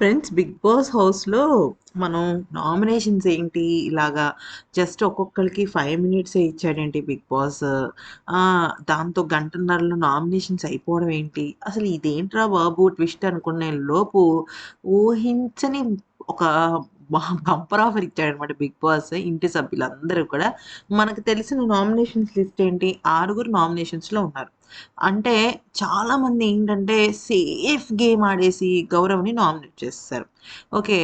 Friends big boss హౌస్‌లో మనం nominations ఏంటి ఇలాగా జస్ట్ ఒక్కొక్కరికి ఫైవ్ మినిట్సే ఇచ్చాడేంటి బిగ్ బాస్. దాంతో గంటన్నరలో నామినేషన్స్ అయిపోవడం ఏంటి? అసలు ఇదేంట్రా బాబు ట్విస్ట్ అనుకునే లోపు ఊహించని ఒక బంపర్ ఆఫర్ ఇచ్చాడనమాట బిగ్ బాస్ ఇంటి సభ్యులందరూ కూడా. మనకు తెలిసిన నామినేషన్స్ లిస్ట్ ఏంటి? ఆరుగురు నామినేషన్స్‌లో ఉన్నారు. అంటే చాలామంది ఏంటంటే సేఫ్ గేమ్ ఆడేసి గౌరవ్‌ని నామినేట్ చేస్తారు ఓకే.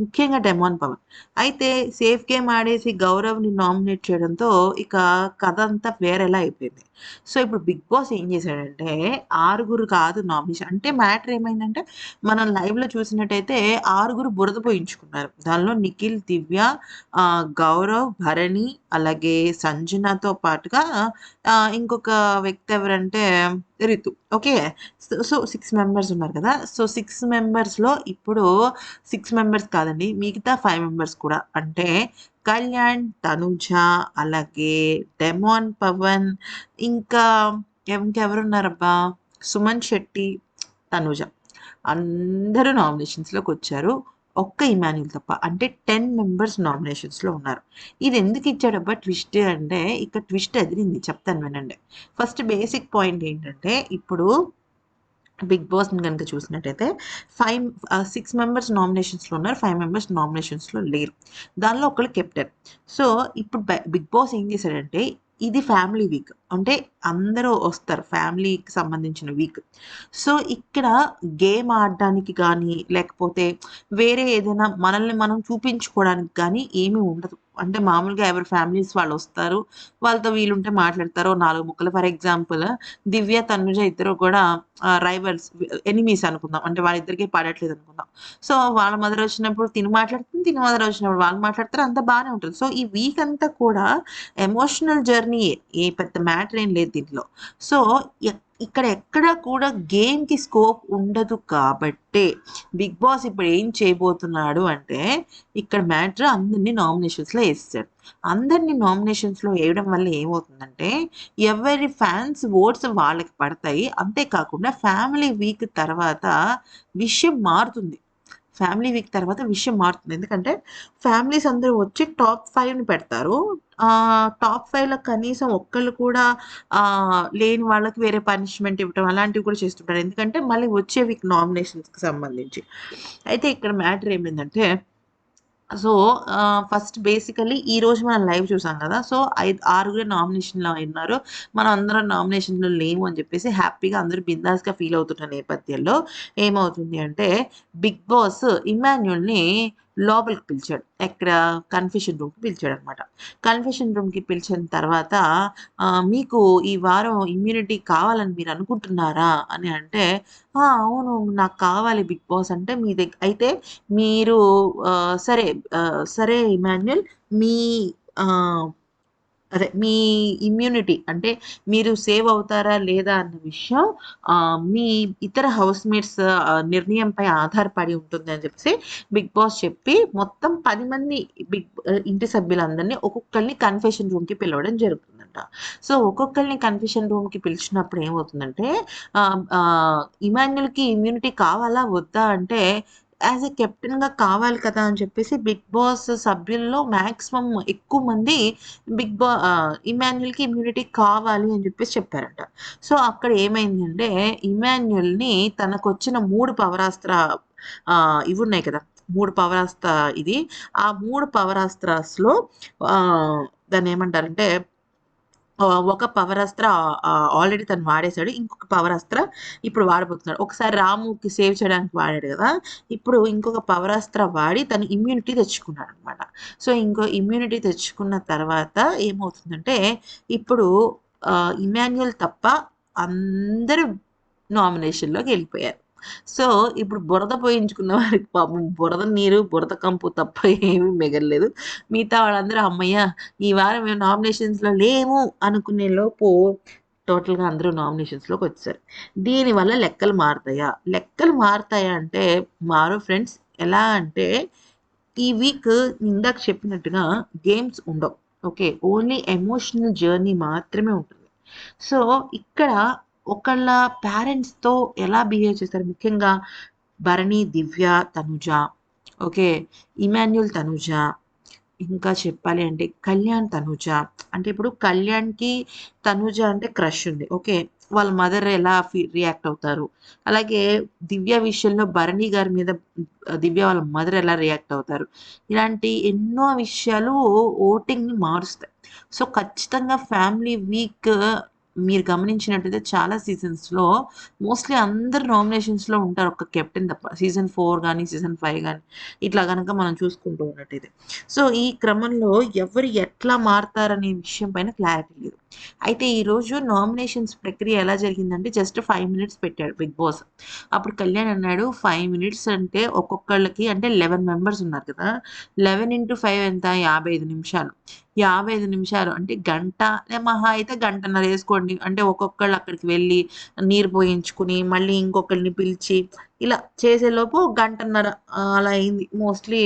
ముఖ్యంగా డెమాన్ పవన్. అయితే సేఫ్ గేమ్ ఆడేసి గౌరవ్‌ని నామినేట్ చేయడంతో ఇక కథ అంతా వేరేలా అయిపోయింది. సో, ఇప్పుడు బిగ్ బాస్ ఏం చేశాడంటే ఆరుగురు కాదు నామినేషన్ అంటే మ్యాటర్ ఏమైందంటే మనం లైవ్‌లో చూసినట్టయితే ఆరుగురు బురద పోయించుకున్నారు. దానిలో నిఖిల్, దివ్య, గౌరవ్, భరణి అలాగే సంజనతో పాటుగా ఇంకొక ఇంకొక వ్యక్తి ఎవరంటే Ritu. Okay. So, so 6 members ఉన్నారు కదా! సో సిక్స్ మెంబర్స్‌లో ఇప్పుడు సిక్స్ మెంబర్స్ కాదండి. మిగతా ఫైవ్ మెంబర్స్ కూడా అంటే కళ్యాణ్, తనుజ అలాగే డెమోన్ పవన్ ఇంకా ఇంకెవరున్నారబ్బా! సుమన్ శెట్టి, తనుజ. అందరూ నామినేషన్స్లోకి వచ్చారు ఒక్క ఇమాన్యుల్ తప్ప. అంటే 10 మెంబర్స్ నామినేషన్స్‌లో ఉన్నారు. ఇది ఎందుకు ఇచ్చాడబ్బా ట్విస్ట్ అంటే ఇక్కడ ట్విస్ట్ ఎదిరింది చెప్తాను వినండి. ఫస్ట్ బేసిక్ పాయింట్ ఏంటంటే ఇప్పుడు బిగ్ బాస్ కనుక చూసినట్టయితే ఫైవ్ సిక్స్ మెంబర్స్ నామినేషన్స్‌లో ఉన్నారు. ఫైవ్ మెంబర్స్ నామినేషన్స్‌లో లేరు. దానిలో ఒకళ్ళు కెప్టెన్. సో, ఇప్పుడు బిగ్ బాస్ ఏం చేశాడంటే ఇది ఫ్యామిలీ వీక్. అంటే అందరూ వస్తారు. ఫ్యామిలీకి సంబంధించిన వీక్. సో, ఇక్కడ గేమ్ ఆడడానికి కానీ లేకపోతే వేరే ఏదైనా మనల్ని మనం చూపించుకోవడానికి కానీ ఏమీ ఉండదు. అంటే మామూలుగా ఎవరి ఫ్యామిలీస్ వాళ్ళు వస్తారు వాళ్ళతో వీలుంటే మాట్లాడతారు. నాలుగు ముక్కలు ఫర్ ఎగ్జాంపుల్ దివ్య, తనుజ ఇద్దరు కూడా రైవల్స్ ఎనిమీస్ అనుకుందాం. అంటే వాళ్ళిద్దరికి పడట్లేదు అనుకుందాం. సో, వాళ్ళ మదర్ వచ్చినప్పుడు తిని మాట్లాడుతుంది. తిని మదర్ వచ్చినప్పుడు వాళ్ళు మాట్లాడతారు. అంతా బాగానే ఉంటుంది సో, ఈ వీక్ అంతా కూడా ఎమోషనల్ జర్నీ ఏ పెద్ద మ్యాటర్ ఏం లేదు దీంట్లో. సో, ఇక్కడ ఎక్కడ కూడా గేమ్‌కి స్కోప్ ఉండదు కాబట్టే బిగ్ బాస్ ఇప్పుడు ఏం చేయబోతున్నాడు అంటే ఇక్కడ మ్యాటర్ అందరినీ నామినేషన్స్‌లో వేస్తాడు అందరినీ నామినేషన్స్‌లో వేయడం వల్ల ఏమవుతుందంటే ఎవరి ఫ్యాన్స్ ఓట్స్ వాళ్ళకి పడతాయి. అంతే కాకుండా ఫ్యామిలీ వీక్ తర్వాత విషయం మారుతుంది. ఫ్యామిలీ వీక్ తర్వాత విషయం మారుతుంది. ఎందుకంటే ఫ్యామిలీస్ అందరూ వచ్చి టాప్ ఫైవ్ని పెడతారు. టాప్ ఫైవ్లో కనీసం ఒక్కళ్ళు కూడా లేని వాళ్ళకి వేరే పనిష్మెంట్ ఇవ్వటం అలాంటివి కూడా చేస్తుంటారు. ఎందుకంటే మళ్ళీ వచ్చే వీక్ నామినేషన్స్‌కి సంబంధించి. అయితే ఇక్కడ మ్యాటర్ ఏమైందంటే సో, ఫస్ట్ ఫస్ట్ బేసికల్లీ ఈరోజు మనం లైవ్ చూసాం కదా! సో, ఐద్ ఆరుగురు నామినేషన్‌లో ఉన్నారు. మనం అందరం నామినేషన్‌లో లేము అని చెప్పేసి హ్యాపీగా అందరూ బిందాస్‌గా ఫీల్ అవుతున్న నేపథ్యంలో ఏమవుతుంది అంటే బిగ్ బాస్ ఇమాన్యుల్‌ని లోపలికి పిలిచాడు. ఎక్కడ కన్ఫెషన్ రూమ్‌కి పిలిచాడనమాట. కన్ఫెషన్ రూమ్‌కి పిలిచిన తర్వాత "మీకు ఈ వారం ఇమ్యూనిటీ కావాలని మీరు అనుకుంటున్నారా?" అని అంటే, అవును. నాకు కావాలి బిగ్ బాస్" అంటే మీ దగ్గర అయితే మీరు సరే సరే ఇమాన్యుల్ మీ అదే మీ ఇమ్యూనిటీ అంటే మీరు సేవ్ అవుతారా లేదా అన్న విషయం మీ ఇతర హౌస్ మేట్స్ నిర్ణయంపై ఆధారపడి ఉంటుంది అని చెప్పేసి బిగ్ బాస్ చెప్పి మొత్తం పది మంది బిగ్ ఇంటి సభ్యులందరిని ఒక్కొక్కరిని కన్ఫెషన్ రూమ్‌కి పిలవడం జరుగుతుందంట. సో, ఒక్కొక్కరిని కన్ఫెషన్ రూమ్‌కి పిలిచినప్పుడు ఏమవుతుందంటే ఇమాన్యుల్‌కి ఇమ్యూనిటీ కావాలా? వద్దా? అంటే యాస్ ఎ కెప్టెన్‌గా కావాలి కదా! అని చెప్పేసి బిగ్ బాస్ సభ్యుల్లో మ్యాక్సిమం ఎక్కువ మంది బిగ్ బా ఇమాన్యుల్‌కి ఇమ్యూనిటీ కావాలి అని చెప్పేసి చెప్పారంట. సో, అక్కడ ఏమైంది అంటే ఇమాన్యుల్‌ని తనకొచ్చిన 3 పవరాస్త్ర ఇవి ఉన్నాయి కదా! మూడు పవరాస్త్ర ఇది. ఆ మూడు పవరాస్త్రాస్‌లో దాన్ని ఏమంటారంటే ఒక పవరాస్త్ర ఆల్రెడీ తను వాడేసాడు. ఇంకొక పవరాస్త్ర ఇప్పుడు వాడబోతున్నాడు. ఒకసారి రాముకి సేవ్ చేయడానికి వాడాడు కదా! ఇప్పుడు ఇంకొక పవరాస్త్ర వాడి తను ఇమ్యూనిటీ తెచ్చుకున్నాడు అనమాట సో, ఇంకో ఇమ్యూనిటీ తెచ్చుకున్న తర్వాత ఏమవుతుందంటే ఇప్పుడు ఇమాన్యుయల్ తప్ప అందరూ నామినేషన్‌లోకెళ్ళిపోయారు. సో, ఇప్పుడు బురద పోయించుకున్న వారికి పాపం బురద నీరు, బురద కంపు తప్ప ఏమీ మిగలలేదు. మిగతా వాళ్ళందరూ అమ్మయ్య ఈ వారం మేము నామినేషన్స్‌లో లేము అనుకునే లోపు టోటల్‌గా అందరూ నామినేషన్స్‌లోకొచ్చేసారు. దీనివల్ల లెక్కలు మారుతాయా లెక్కలు మారతాయా అంటే మారు ఫ్రెండ్స్. ఎలా అంటే ఈ వీక్ ఇందాక చెప్పినట్టుగా గేమ్స్ ఉండవు. ఓకే. ఓన్లీ ఎమోషనల్ జర్నీ మాత్రమే ఉంటుంది. సో, ఇక్కడ ఒకళ్ళ పేరెంట్స్‌తో ఎలా బిహేవ్ చేస్తారు? ముఖ్యంగా భరణి దివ్య తనుజ. ఓకే? ఇమాన్యుల్ తనుజ. ఇంకా చెప్పాలి అంటే కళ్యాణ్ తనుజ. అంటే ఇప్పుడు కళ్యాణ్కి తనుజ అంటే క్రష్ ఉంది. ఓకే? వాళ్ళ మదర్ ఎలా రియాక్ట్ అవుతారు? అలాగే దివ్య విషయంలో భరణి గారి మీద దివ్య వాళ్ళ మదర్ ఎలా రియాక్ట్ అవుతారు? ఇలాంటి ఎన్నో విషయాలు ఓటింగ్ని మారుస్తాయి. సో ఖచ్చితంగా ఫ్యామిలీ వీక్ మీరు గమనించినట్టయితే చాలా సీజన్స్లో మోస్ట్లీ అందరు నామినేషన్స్లో ఉంటారు ఒక కెప్టెన్ తప్ప. సీజన్ ఫోర్ కానీ సీజన్ ఫైవ్ కానీ ఇట్లా కనుక మనం చూసుకుంటూ ఉన్నట్టయితే. సో ఈ క్రమంలో ఎవరు ఎట్లా మారుతారనే విషయం పైన క్లారిటీ లేదు. అయితే ఈరోజు నామినేషన్స్ ప్రక్రియ ఎలా జరిగిందంటే జస్ట్ ఫైవ్ మినిట్స్ పెట్టాడు బిగ్ బాస్. అప్పుడు కళ్యాణ్ అన్నాడు ఫైవ్ మినిట్స్ అంటే ఒక్కొక్కళ్ళకి అంటే లెవెన్ మెంబర్స్ ఉన్నారు కదా లెవెన్ ఇంటూ ఫైవ్ ఎంత? యాభై ఐదు నిమిషాలు. యాభై ఐదు నిమిషాలు అంటే గంట. మహా అయితే గంటన్నర వేసుకోండి. అంటే ఒక్కొక్కళ్ళు అక్కడికి వెళ్ళి నీరు పోయించుకుని మళ్ళీ ఇంకొకరిని పిలిచి ఇలా చేసేలోపు గంటన్నర అలా అయింది. మోస్ట్లీ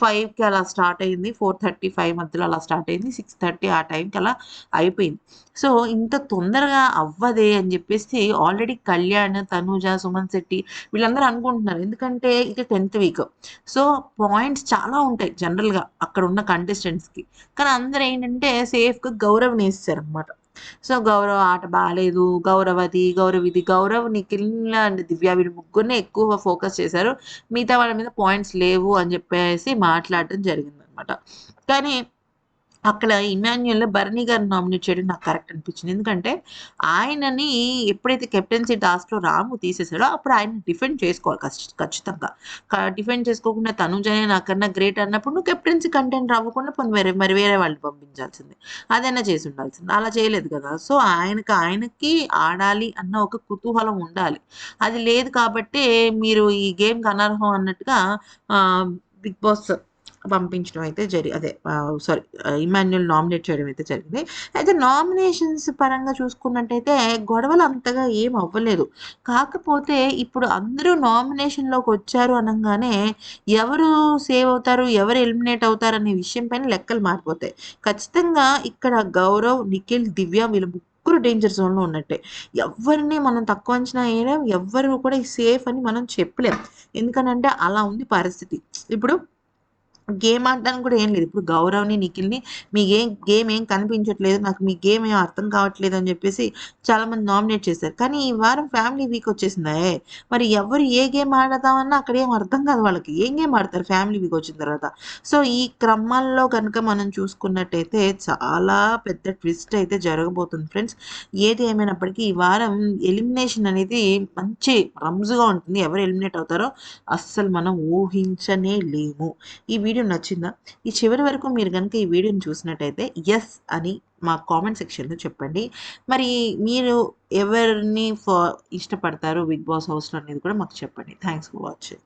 ఫైవ్కి అలా స్టార్ట్ అయింది ఫోర్ థర్టీ ఫైవ్ మధ్యలో అలా స్టార్ట్ అయింది సిక్స్ థర్టీ ఆ టైంకి అలా అయిపోయింది. సో ఇంత తొందరగా అవ్వదే అని చెప్పేసి ఆల్రెడీ కళ్యాణ్ తనూజ సుమన్ శెట్టి వీళ్ళందరూ అనుకుంటున్నారు. ఎందుకంటే ఇది టెన్త్ వీక్ సో పాయింట్స్ చాలా ఉంటాయి జనరల్గా అక్కడ ఉన్న కంటెస్టెంట్స్కి కానీ అందరూ ఏంటంటే సేఫ్గా గౌరవం వేస్తారు అనమాట సో గౌరవ ఆట బాగాలేదు గౌరవది గౌరవిది గౌరవ్ నిఖిల్ అండ్ దివ్య వీళ్ళు ముగ్గురిని ఎక్కువ ఫోకస్ చేశారు. మిగతా వాళ్ళ మీద పాయింట్స్ లేవు అని చెప్పేసి మాట్లాడడం జరిగిందనమాట కానీ అక్కడ ఇమాన్యుయల్ భరణి గారిని నామినేట్ చేయడం నాకు కరెక్ట్ అనిపించింది. ఎందుకంటే ఆయనని ఎప్పుడైతే కెప్టెన్సీ టాస్క్లో రాము తీసేసాడో అప్పుడు ఆయన డిఫెండ్ చేసుకోవాలి ఖచ్చితంగా. డిఫెండ్ చేసుకోకుండా తనుజనే నాకన్నా గ్రేట్ అన్నప్పుడు నువ్వు కెప్టెన్సీ కంటెంట్ రావకుండా పని వేరే మరి వేరే వాళ్ళు పంపించాల్సింది. అదైనా చేసి ఉండాల్సింది. అలా చేయలేదు కదా. సో ఆయనకి ఆయనకి ఆడాలి అన్న ఒక కుతూహలం ఉండాలి. అది లేదు కాబట్టి మీరు ఈ గేమ్కి అనర్హం అన్నట్టుగా బిగ్ బాస్ పంపించడం అయితే జరి అదే సారీ ఇమాన్యుల్ నామినేట్ చేయడం అయితే జరిగింది. అయితే నామినేషన్స్ పరంగా చూసుకున్నట్టయితే గొడవలు అంతగా ఏం అవ్వలేదు. కాకపోతే ఇప్పుడు అందరూ నామినేషన్లోకి వచ్చారు అనగానే ఎవరు సేవ్ అవుతారు ఎవరు ఎలిమినేట్ అవుతారు అనే విషయం పైన లెక్కలు మారిపోతాయి. ఖచ్చితంగా ఇక్కడ గౌరవ్ నిఖిల్ దివ్య వీళ్ళు ముగ్గురు డేంజర్ జోన్లో ఉన్నట్టే. ఎవరిని మనం తక్కువ అంచనా వేయలేం ఎవరు కూడా సేఫ్ అని మనం చెప్పలేం. ఎందుకనంటే అలా ఉంది పరిస్థితి. ఇప్పుడు గేమ్ ఆడడానికి కూడా ఏం లేదు. ఇప్పుడు గౌరవ్ని నిఖిల్ని మీ గేమ్ గేమ్ ఏం కనిపించట్లేదు నాకు మీ గేమ్ ఏం అర్థం కావట్లేదు అని చెప్పేసి చాలామంది నామినేట్ చేశారు. కానీ ఈ వారం ఫ్యామిలీ వీక్ వచ్చేసిందే? మరి ఎవరు ఏ గేమ్ ఆడదామన్నా అక్కడ ఏం అర్థం కాదు వాళ్ళకి. ఏం గేమ్ ఆడతారు ఫ్యామిలీ వీక్ వచ్చిన తర్వాత? సో ఈ క్రమంలో కనుక మనం చూసుకున్నట్టయితే చాలా పెద్ద ట్విస్ట్ అయితే జరగబోతుంది ఫ్రెండ్స్. ఏది ఏమైనప్పటికీ ఈ వారం ఎలిమినేషన్ అనేది మంచి రంజుగా ఉంటుంది. ఎవరు ఎలిమినేట్ అవుతారో అస్సలు మనం ఊహించనే లేము. ఈ వీడియో నచ్చిందా? ఈ చివరి వరకు మీరు కనుక ఈ వీడియోని చూసినట్టయితే ఎస్ అని మా కామెంట్ సెక్షన్లో చెప్పండి. మరి మీరు ఎవరిని ఫా ఇష్టపడతారు బిగ్ బాస్ హౌస్లో అనేది కూడా మాకు చెప్పండి. Thanks for watching